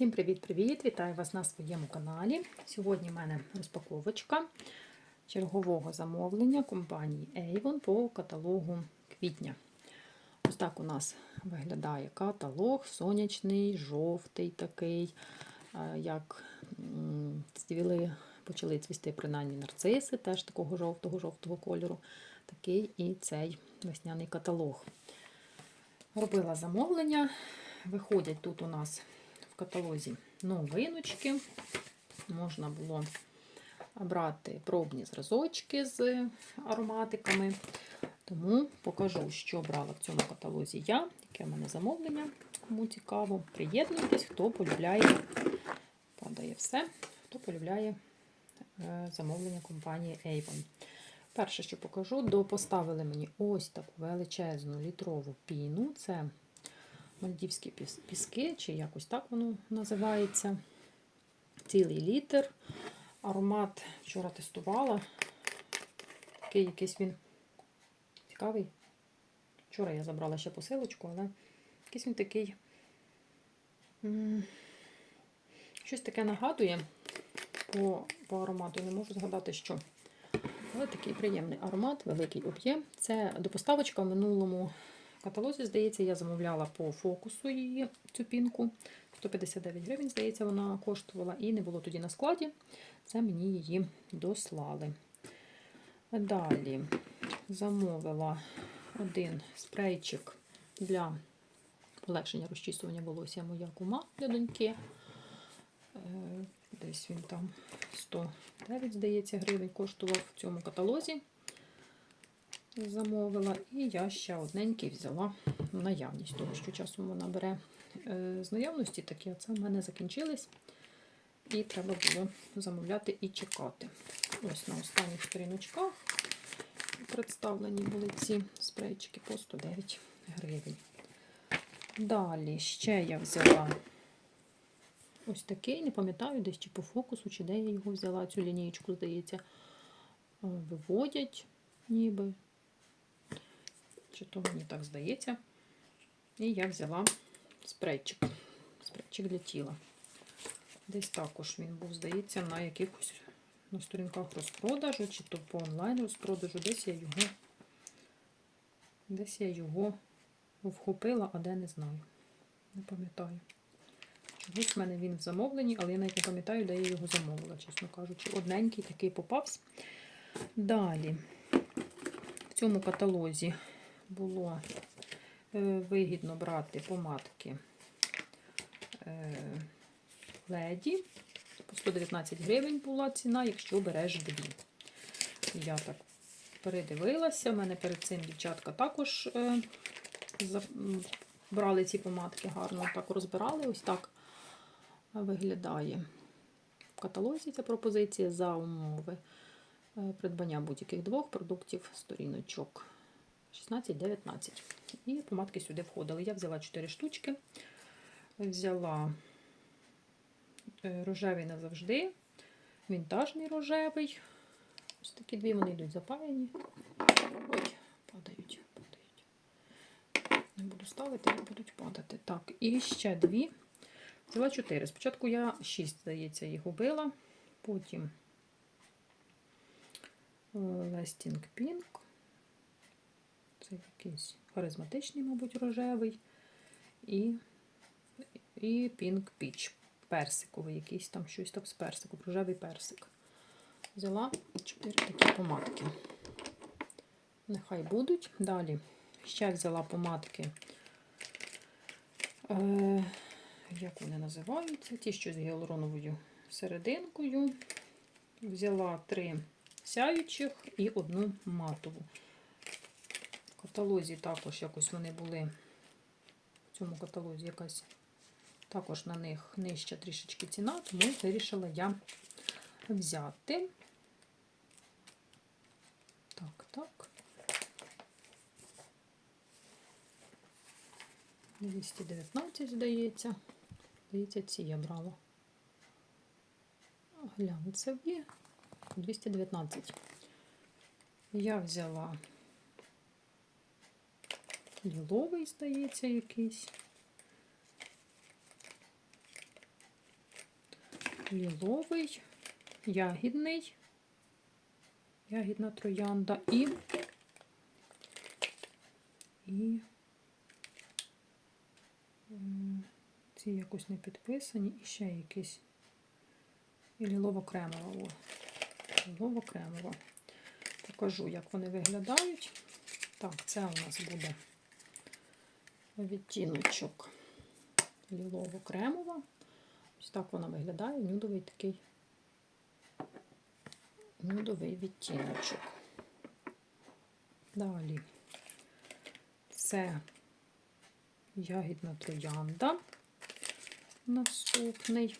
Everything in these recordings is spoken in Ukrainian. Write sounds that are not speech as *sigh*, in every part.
Всім привіт-привіт! Вітаю вас на своєму каналі. Сьогодні в мене розпаковочка чергового замовлення компанії Avon по каталогу квітня. Ось так у нас виглядає каталог, сонячний, жовтий такий, е, як цвіли, почали цвісти принаймні нарциси, теж такого жовтого-жовтого кольору. Такий і цей весняний каталог. Робила замовлення. Виходять тут у нас каталозі новиночки. Можна було брати пробні зразочки з ароматиками. Тому покажу, що брала в цьому каталозі я, яке в мене замовлення. Кому цікаво, приєднуйтесь, хто полюбляє, падає все, хто полюбляє е, замовлення компанії Avon. Перше, що покажу, допоставили мені ось таку величезну літрову піну. Це мальдівські піски, чи якось так воно називається. Цілий літр. Аромат вчора тестувала. Такий якийсь він цікавий. Вчора я забрала ще посилочку, але якийсь він такий. Щось таке нагадує по, по аромату. Не можу згадати, що. Але такий приємний аромат, великий об'єм. Це допоставочка в минулому каталозі, здається, я замовляла по фокусу її цю пінку. 159 гривень, здається, вона коштувала, і не було тоді на складі. Це мені її дослали. Далі замовила один спрейчик для полегшення розчісування волосся моя кума для доньки. Е, десь він там 109, здається, гривень коштував в цьому каталозі. Замовила, і я ще одненький взяла в наявність, тому що часом вона бере е, з наявності такі, а це в мене закінчились. І треба було замовляти і чекати. Ось на останніх сторіночках представлені були ці спрейчики по 109 гривень. Далі ще я взяла ось такий, не пам'ятаю, десь чи по фокусу, чи де я його взяла, цю лінієчку, здається, виводять ніби. Чи то мені так здається. І я взяла спрейчик. Спрейчик для тіла. Десь також він був, здається, на якихось на сторінках розпродажу, чи то по онлайн розпродажу. Десь я його десь я його вхопила, а де не знаю. Не пам'ятаю. Чогось в мене він в замовленні, але я навіть не пам'ятаю, де я його замовила, чесно кажучи. Одненький такий попався. Далі, в цьому каталозі було е, вигідно брати помадки е, леді. По 119 гривень була ціна, якщо береш дві. Я так передивилася. У мене перед цим дівчатка також е, брали ці помадки гарно, так розбирали. Ось так виглядає в каталозі ця пропозиція за умови придбання будь-яких двох продуктів сторіночок. 16-19. І помадки сюди входили. Я взяла 4 штучки, взяла е, рожевий назавжди, вінтажний рожевий. Ось такі дві вони йдуть запаяні. Ой, падають, падають. Не буду ставити, не будуть падати. Так, і ще дві. Взяла 4. Спочатку я 6, здається, їх губила, потім Lasting Pink. Це якийсь харизматичний, мабуть, рожевий. І і Pink Peach. Персиковий, якийсь там щось там з персику, рожевий персик. Взяла 4 такі помадки. Нехай будуть. Далі ще взяла помадки, е, як вони називаються? Ті, що з гіалуроновою серединкою. Взяла три сяючих і одну матову каталозі також якось вони були. В цьому каталозі якась також на них нижча трішечки ціна, тому вирішила я взяти. Так, так. 219, здається. Здається, ці я брала. Глянцеві. 219. Я взяла ліловий, здається, якийсь. ліловий, ягідний, ягідна троянда і, і ці якось не підписані, і ще якісь і лілово-кремова. Лілово-кремова. Покажу, як вони виглядають. Так, це у нас буде відтіночок лілово-кремова. Ось так вона виглядає, нюдовий такий нюдовий відтіночок. Далі це ягідна троянда. Наступний.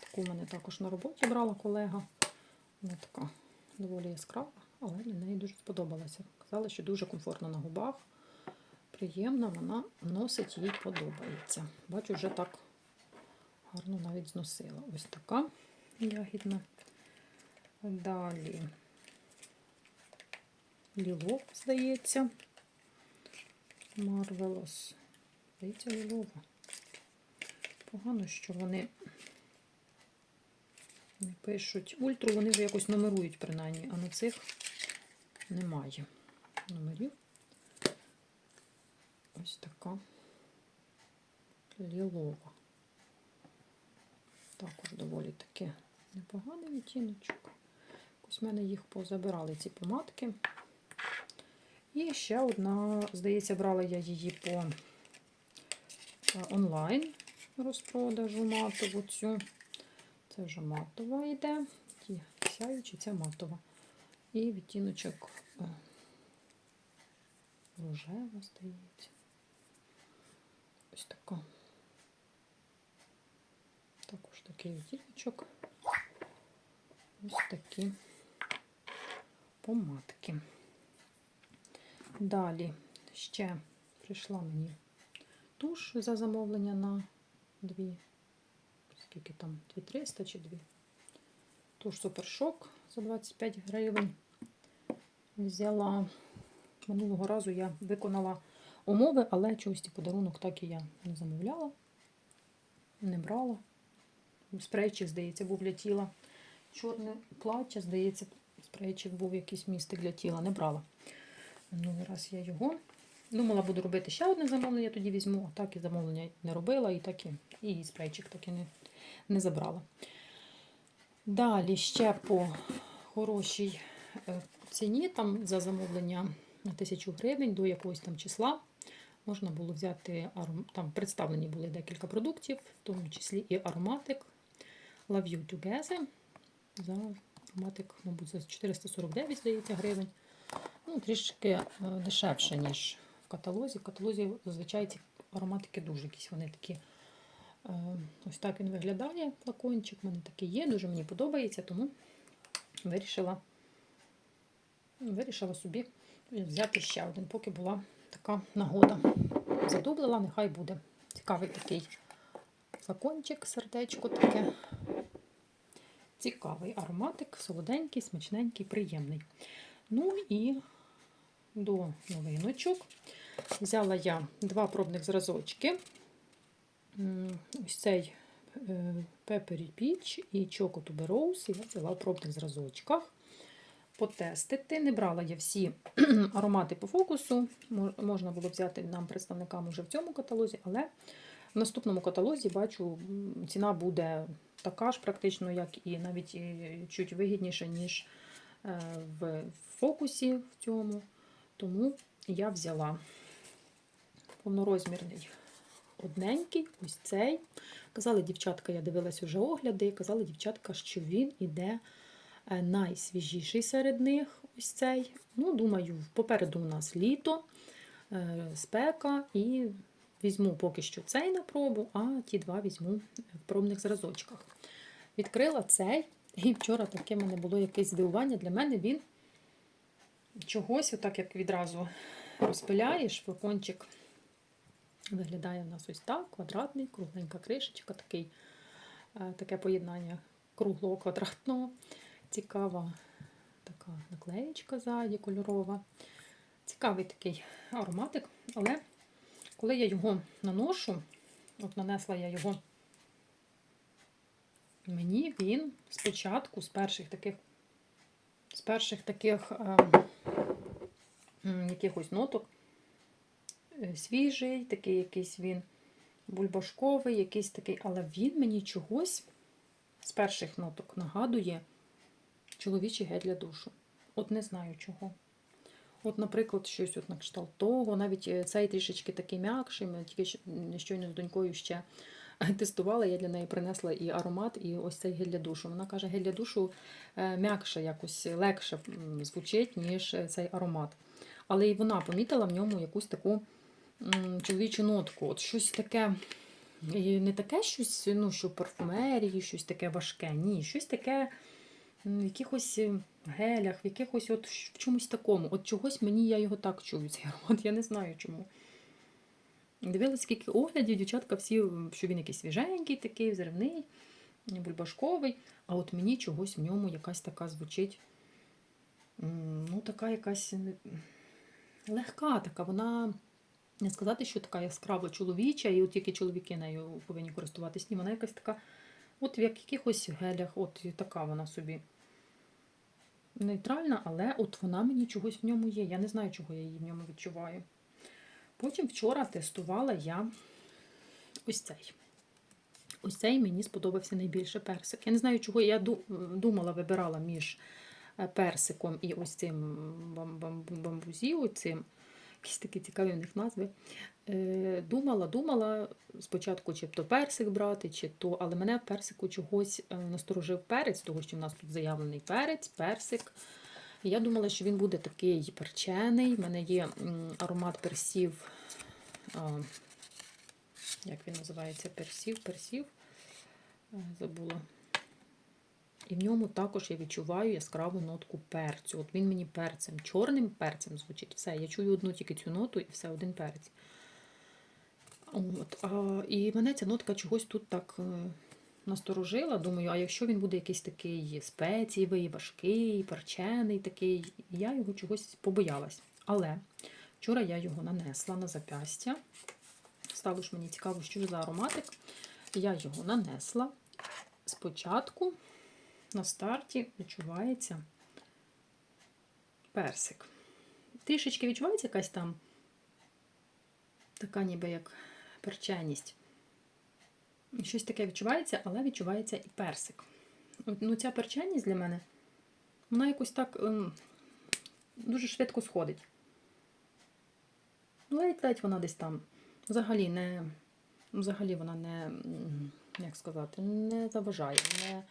Таку мене також на роботі брала колега. Вона така доволі яскрава, але мені дуже сподобалася. Казали, що дуже комфортно на губах. Приємна, вона носить, їй подобається. Бачу, вже так гарно навіть зносила. Ось така ягідна. Далі лілов, здається. Марвелос. Здається, лілова. Погано, що вони не пишуть. Ультру вони вже якось нумерують, принаймні, а на цих немає номерів. Ось така лілова. Також доволі таки непоганий відтіночок. Ось в мене їх позабирали ці помадки. І ще одна, здається, брала я її по е, онлайн розпродажу матову цю. Це вже матова йде. Ті сяючі, це матова. І відтіночок е, рожева, здається. Ось така. Також такий відтіночок. Ось такі помадки. Далі ще прийшла мені туш за замовлення на дві, скільки там, 2300 чи 2. Туш супершок за 25 гривень. Взяла минулого разу я виконала умови, але чогось ті подарунок так і я не замовляла, не брала. Спрейчик, здається, був для тіла. Чорне плаття, здається, спрейчик був якийсь містик для тіла, не брала. Минулий раз я його. Думала, буду робити ще одне замовлення, тоді візьму, а так і замовлення не робила, і так і, і спрейчик так і не, не забрала. Далі ще по хорошій е, ціні, там за замовлення на 1000 гривень до якогось там числа. Можна було взяти там представлені були декілька продуктів, в тому числі і ароматик Love You Together. За ароматик, мабуть, за 449, здається, гривень. Ну, трішки е, дешевше, ніж в каталозі. В каталозі зазвичай ці ароматики дуже якісь вони такі. е, Ось так він виглядає, флакончик. У мене такий є, дуже мені подобається, тому вирішила, вирішила собі взяти ще один, поки була така нагода. Задублила, нехай буде. Цікавий такий флакончик, сердечко таке. Цікавий ароматик, солоденький, смачненький, приємний. Ну і до новиночок взяла я два пробних зразочки. Ось цей е, Peppery Peach і Choco Tuberose. Я взяла в пробних зразочках. Потестити. Не брала я всі *clears throat* аромати по фокусу. Можна було взяти нам представникам уже в цьому каталозі, але в наступному каталозі бачу, ціна буде така ж практично, як і навіть і чуть вигідніша, ніж е, в фокусі в цьому. Тому я взяла повнорозмірний одненький, ось цей. Казали дівчатка, я дивилась уже огляди, казали дівчатка, що він іде е, найсвіжіший серед них. Ось цей. Ну, думаю, попереду у нас літо, е, спека, і візьму поки що цей на пробу, а ті два візьму в пробних зразочках. Відкрила цей, і вчора таке в мене було якесь здивування. Для мене він чогось, отак як відразу розпиляєш, флакончик виглядає у нас ось так: квадратний, кругленька кришечка, такий, е, таке поєднання круглого квадратного. Цікава така наклеєчка ззаді кольорова. Цікавий такий ароматик, але коли я його наношу, от нанесла я його Мені він спочатку, з перших таких, з перших таких е, якихось ноток, е, свіжий, такий якийсь він бульбашковий, якийсь такий, але він мені чогось з перших ноток нагадує чоловічий гель для душу. От не знаю чого. От, наприклад, щось от на кшталт того, навіть е, цей трішечки такий м'якший, ми тільки щойно з донькою ще *laughs* тестувала, я для неї принесла і аромат, і ось цей гель для душу. Вона каже, гель для душу е, м'якше, якось легше звучить, ніж е, цей аромат. Але і вона помітила в ньому якусь таку чоловічу нотку. От щось таке, не таке щось, ну, що парфумерії, щось таке важке. Ні, щось таке в якихось е, гелях, в якихось от в чомусь такому. От чогось мені я його так чую, цей аромат, я не знаю чому. Дивилась, скільки оглядів, дівчатка всі, що він якийсь свіженький, такий, взривний, бульбашковий. А от мені чогось в ньому якась така звучить. Ну, така якась е, легка така. Вона не сказати, що така яскраво чоловіча, і от тільки чоловіки нею повинні користуватись. Ні, вона якась така, от в якихось гелях, от така вона собі нейтральна, але от вона мені чогось в ньому є. Я не знаю, чого я її в ньому відчуваю. Потім вчора тестувала я ось цей. Ось цей мені сподобався найбільше персик. Я не знаю, чого я думала, вибирала між е, персиком і ось цим бам- бам- бамбузі, оцим. Якісь такі цікаві в них назви. Е, Думала, думала спочатку, чи то персик брати, чи то, але мене в персику чогось е, насторожив перець, тому що в нас тут заявлений перець, персик. Я думала, що він буде такий перчений. У мене є аромат персів. Як він називається? Персів, персів. Е, Забула. І в ньому також я відчуваю яскраву нотку перцю. От він мені перцем, чорним перцем звучить. Все, я чую одну тільки цю ноту і все, один перець. От, а, і мене ця нотка чогось тут так е, насторожила. Думаю, а якщо він буде якийсь такий спецієвий, важкий, перчений такий, я його чогось побоялась. Але вчора я його нанесла на запястя. Стало ж мені цікаво, що ж за ароматик. Я його нанесла. Спочатку на старті відчувається персик. Трішечки відчувається якась там така ніби як перченість. Щось таке відчувається, але відчувається і персик. Ну, ця перченість для мене, вона якось так ем, дуже швидко сходить. Ледь-ледь вона десь там. Взагалі не. Взагалі вона не, як сказати, не заважає, не,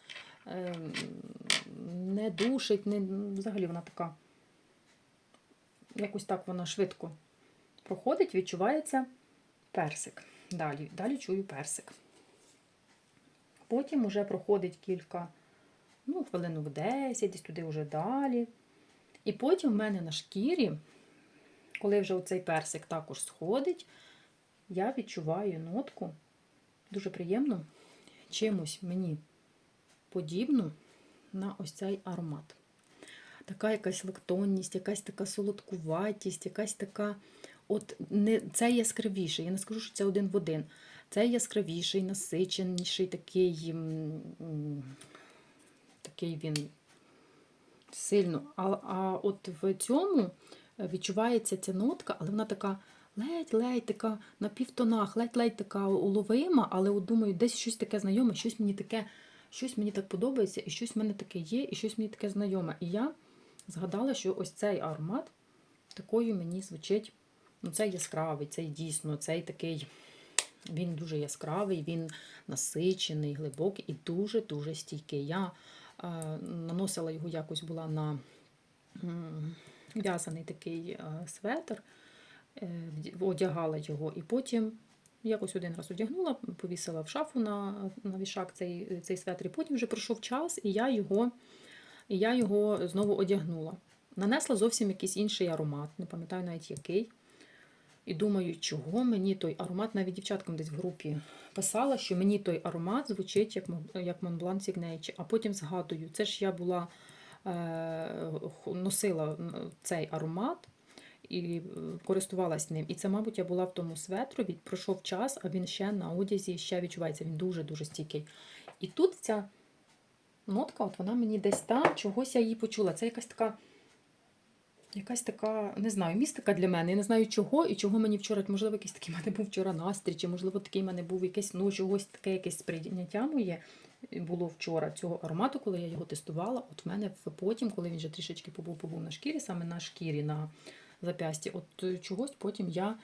не душить, не, взагалі вона така. Якось так вона швидко проходить, відчувається персик. Далі, далі чую персик. Потім вже проходить кілька, ну, хвилину в 10, десь туди вже далі. І потім в мене на шкірі, коли вже оцей персик також сходить, я відчуваю нотку дуже приємну, чимось мені подібну на ось цей аромат. Така якась лактонність, якась така солодкуватість, якась така. От не це яскравіший. Я не скажу, що це один в один. Це яскравіший, насиченіший, такий, такий він сильно. А, а от в цьому відчувається ця нотка, але вона така ледь-ледь така на півтонах, ледь-ледь така уловима, але от думаю, десь щось таке знайоме, щось мені таке, щось мені так подобається, і щось в мене таке є, і щось мені таке знайоме. І я згадала, що ось цей аромат такою мені звучить. Ну, цей яскравий, цей дійсно, цей такий. Він дуже яскравий, він насичений, глибокий і дуже-дуже стійкий. Я е, наносила його якось була на м, в'язаний такий е, светр, е, одягала його, і потім якось один раз одягнула, повісила в шафу на, на вішак цей, цей светр, і потім вже пройшов час, і я його, і я його знову одягнула. Нанесла зовсім якийсь інший аромат, не пам'ятаю навіть який. І думаю, чого мені той аромат, навіть дівчаткам десь в групі писала, що мені той аромат звучить як, як Montblanc Signature. А потім згадую, це ж я була е, носила цей аромат і е, користувалась ним. І це, мабуть, я була в тому светрові, пройшов час, а він ще на одязі ще відчувається. Він дуже-дуже стійкий. І тут ця нотка, от вона мені десь там, чогось я її почула. Це якась така. Якась така, не знаю, містика для мене. Я не знаю чого і чого мені вчора. Можливо, якийсь такий мене був вчора настрій, чи можливо такий мене був якесь, ну, чогось таке якесь сприйняття моє було вчора цього аромату, коли я його тестувала. От в мене потім, коли він вже трішечки побув, побув на шкірі, саме на шкірі, на зап'ясті, от е, чогось потім я е,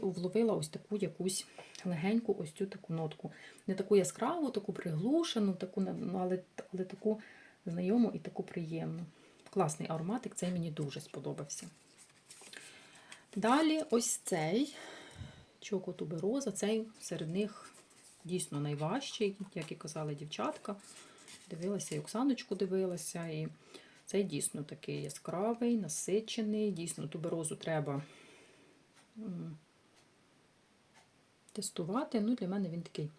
вловила ось таку якусь легеньку, ось цю таку нотку. Не таку яскраву, таку приглушену, таку, ну, але, але таку знайому і таку приємну. Класний ароматик, цей мені дуже сподобався. Далі ось цей Чоко тубероза, цей серед них дійсно найважчий, як і казали дівчатка. Дивилася і Оксаночку дивилася, і цей дійсно такий яскравий, насичений. Дійсно, туберозу треба тестувати. Ну, для мене він такий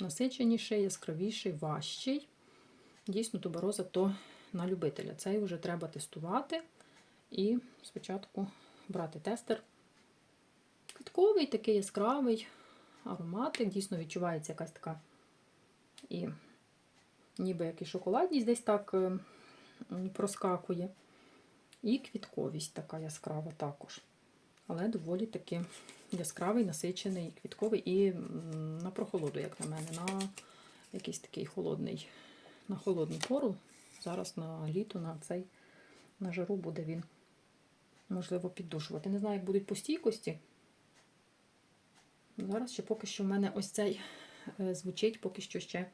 насиченіший, яскравіший, важчий. Дійсно, тубероза то на любителя. Цей вже треба тестувати. І спочатку брати тестер. Квітковий, такий яскравий ароматик. Дійсно відчувається якась така і ніби як і шоколадність десь так е, м, проскакує. І квітковість така яскрава також. Але доволі таки яскравий, насичений, квітковий і на прохолоду, як на мене, на якийсь такий холодний, на холодну пору. Зараз на літо, на цей на жару буде він, можливо, піддушувати. Не знаю, як будуть по стійкості. Зараз ще поки що в мене ось цей е, звучить поки що ще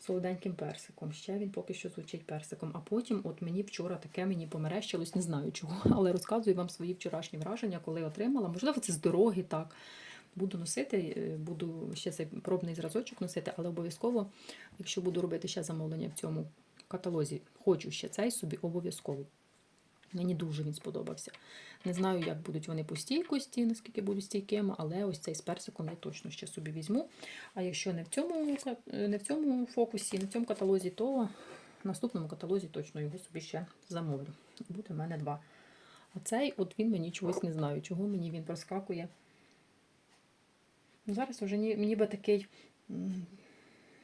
солоденьким персиком. Ще він поки що звучить персиком. А потім, от мені вчора таке мені померещилось, не знаю чого, *laughs* але розказую вам свої вчорашні враження, коли отримала. Можливо, це з дороги так. Буду носити, е, буду ще цей пробний зразочок носити, але обов'язково, якщо буду робити ще замовлення в цьому каталозі, хочу ще цей собі обов'язково. Мені дуже він сподобався. Не знаю, як будуть вони по стійкості, наскільки будуть стійкими, але ось цей з персиком я точно ще собі візьму. А якщо не в цьому, не в цьому фокусі, не в цьому каталозі, то в наступному каталозі точно його собі ще замовлю. Буде в мене два. А цей, от він мені чогось не знаю, чого мені він проскакує. Ну, Зараз вже ні, ніби такий,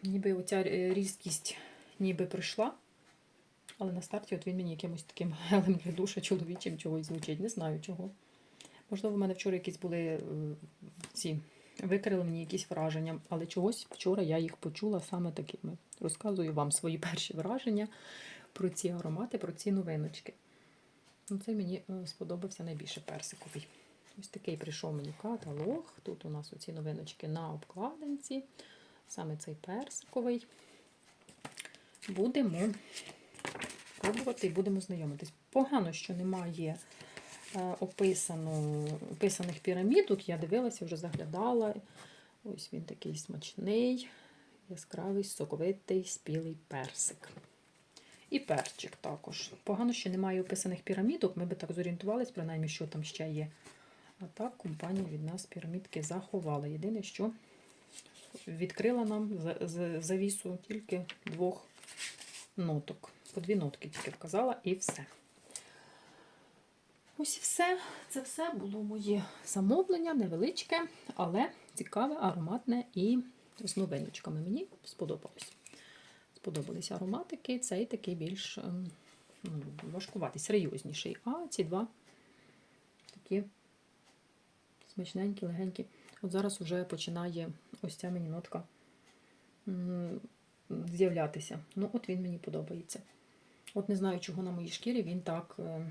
ніби оця різкість ніби прийшла. Але на старті от він мені якимось таким душа чоловічим чогось звучить. Не знаю чого. Можливо, в мене вчора якісь були е, ці викрили мені якісь враження, але чогось вчора я їх почула саме такими. Розказую вам свої перші враження про ці аромати, про ці новиночки. Ну, Це мені е, сподобався найбільше персиковий. Ось такий прийшов мені каталог. Тут у нас оці новиночки на обкладинці. Саме цей персиковий. Будемо пробувати і будемо знайомитись. Погано, що немає е, описано, описаних пірамідок. Я дивилася, вже заглядала. Ось він такий смачний, яскравий, соковитий, спілий персик. І перчик також. Погано, що немає описаних пірамідок. Ми би так зорієнтувались, принаймні, що там ще є. А так компанія від нас пірамідки заховала. Єдине, що відкрила нам за- за- завісу тільки двох ноток. По дві нотки тільки вказала і все. Ось і все. Це все було моє замовлення, невеличке, але цікаве, ароматне і з новиночками. Мені сподобалось. Сподобались ароматики. Цей такий більш ем, ну, важкуватий, серйозніший. А ці два такі смачненькі, легенькі. От зараз вже починає ось ця мені нотка з'являтися. Ну, от він мені подобається. От не знаю, чого на моїй шкірі він так е,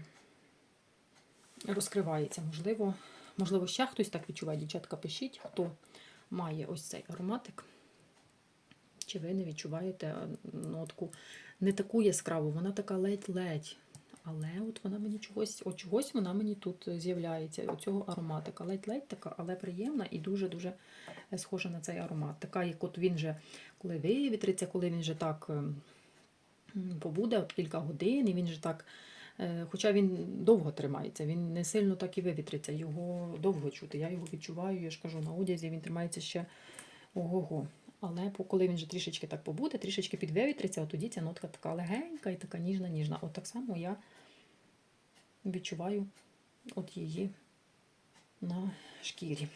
розкривається. Можливо, можливо, ще хтось так відчуває. Дівчатка, пишіть, хто має ось цей ароматик. Чи ви не відчуваєте е, нотку не таку яскраву, вона така ледь-ледь. Але от вона мені чогось, от чогось вона мені тут з'являється, оцього ароматика. Ледь-ледь така, але приємна і дуже-дуже схожа на цей аромат. Така, як от він же, коли вивітриться, коли він же так ем, побуде кілька годин, і він же так. е, Хоча він довго тримається, він не сильно так і вивітриться, його довго чути. Я його відчуваю, я ж кажу, на одязі він тримається ще ого-го. Але коли він вже трішечки так побуде, трішечки підвивітриться, тоді ця нотка така легенька і така ніжна-ніжна. От так само я відчуваю от її на шкірі.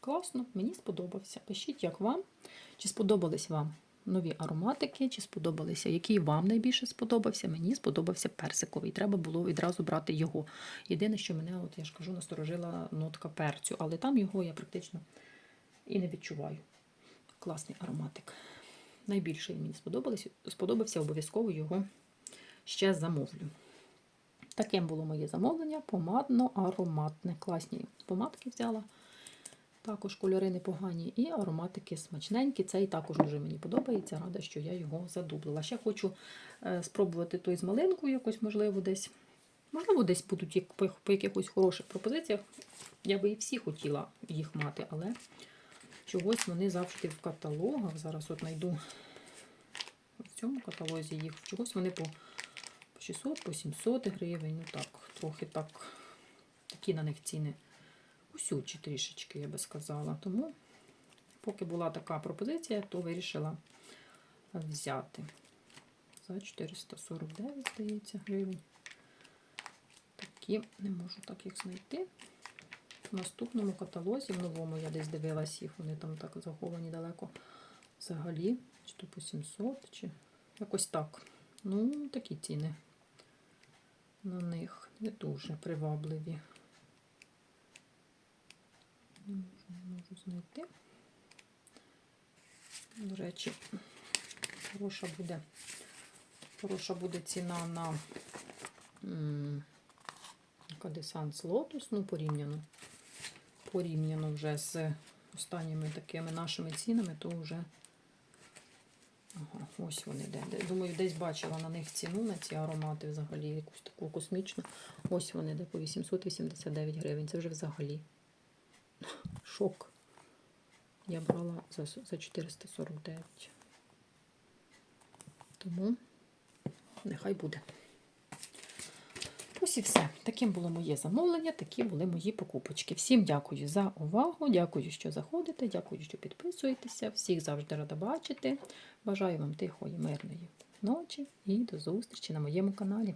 Класно, мені сподобався. Пишіть, як вам, чи сподобались вам нові ароматики, чи сподобалися, який вам найбільше сподобався. Мені сподобався персиковий. Треба було відразу брати його. Єдине, що мене, от я ж кажу, насторожила нотка перцю, але там його я практично і не відчуваю. Класний ароматик. Найбільше мені сподобалось, сподобався, обов'язково його ще замовлю. Таким було моє замовлення. Помадно-ароматне. Класні помадки взяла. Також кольори непогані і ароматики смачненькі. Цей також дуже мені подобається. Рада, що я його задублила. Ще хочу е, спробувати той з малинкою, якось, можливо, десь. Можливо, десь будуть по, якихось хороших пропозиціях. Я би і всі хотіла їх мати, але чогось вони завжди в каталогах. Зараз от знайду в цьому каталозі їх. Чогось вони по, по 600, по 700 гривень. Ну так, трохи так, такі на них ціни усючі трішечки, я би сказала. Тому, поки була така пропозиція, то вирішила взяти. За 449, здається, гривень. Такі, не можу так їх знайти. В наступному каталозі, в новому, я десь дивилась їх, вони там так заховані далеко. Взагалі, чи то по 700, чи якось так. Ну, такі ціни на них не дуже привабливі. Не можу, не можу знайти. До речі, хороша буде, хороша буде ціна на Кадесанс Лотус, ну, порівняно. Порівняно вже з останніми такими нашими цінами, то вже. Ага, ось вони де. Думаю, десь бачила на них ціну на ці аромати взагалі, якусь таку космічну. Ось вони де по 889 гривень. Це вже взагалі шок. Я брала за, за 449. Тому нехай буде. Ось і все. Таким було моє замовлення, такі були мої покупочки. Всім дякую за увагу, дякую, що заходите, дякую, що підписуєтеся. Всіх завжди рада бачити. Бажаю вам тихої, мирної ночі і до зустрічі на моєму каналі.